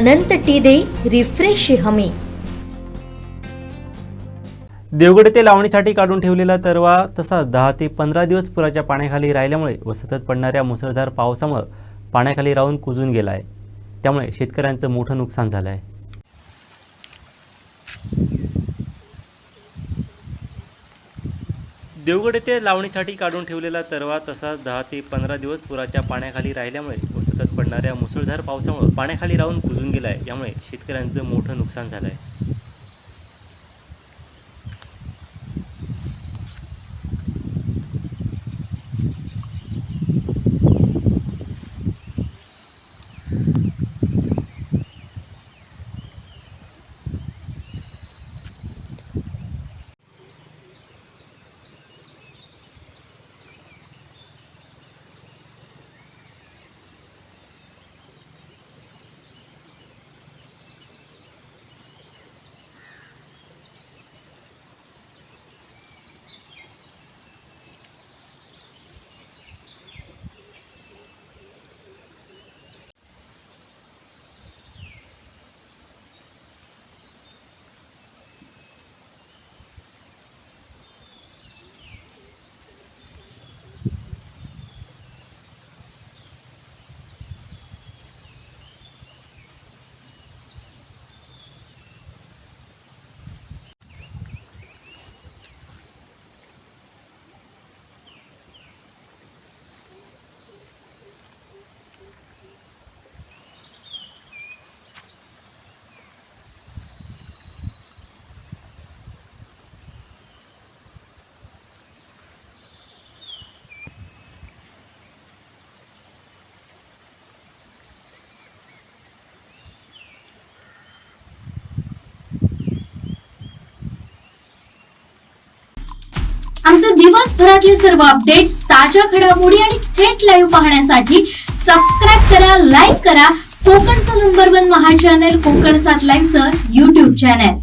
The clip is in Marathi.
अनंत टी दे रिफ्रेश हमी. देवगड ते लावणीसाठी काढून ठेवलेला तरवा तसाच दहा ते पंधरा दिवस पुराच्या पाण्याखाली राहिल्यामुळे व सतत पडणाऱ्या मुसळधार पावसामुळे पाण्याखाली राहून कुजून गेला आहे त्यामुळे शेतकऱ्यांचं मोठं नुकसान झालं आहे देवगड येथे लावणीसाठी काढून ठेवलेला तरवा तसाच दहा ते पंधरा दिवस पुराच्या पाण्याखाली राहिल्यामुळे व सतत पडणाऱ्या मुसळधार पावसामुळे पाण्याखाली राहून कुजून गेला आहे यामुळे शेतकऱ्यांचं मोठं नुकसान झालं आहे आमचे दिवसभरातले सर्व अपडेट्स ताज्या घडामोडी आणि थेट लाईव्ह पाहण्यासाठी सबस्क्राईब करा लाईक करा. कोकणचं नंबर वन महा चॅनल कोकण सात लाईनचं युट्यूब चॅनल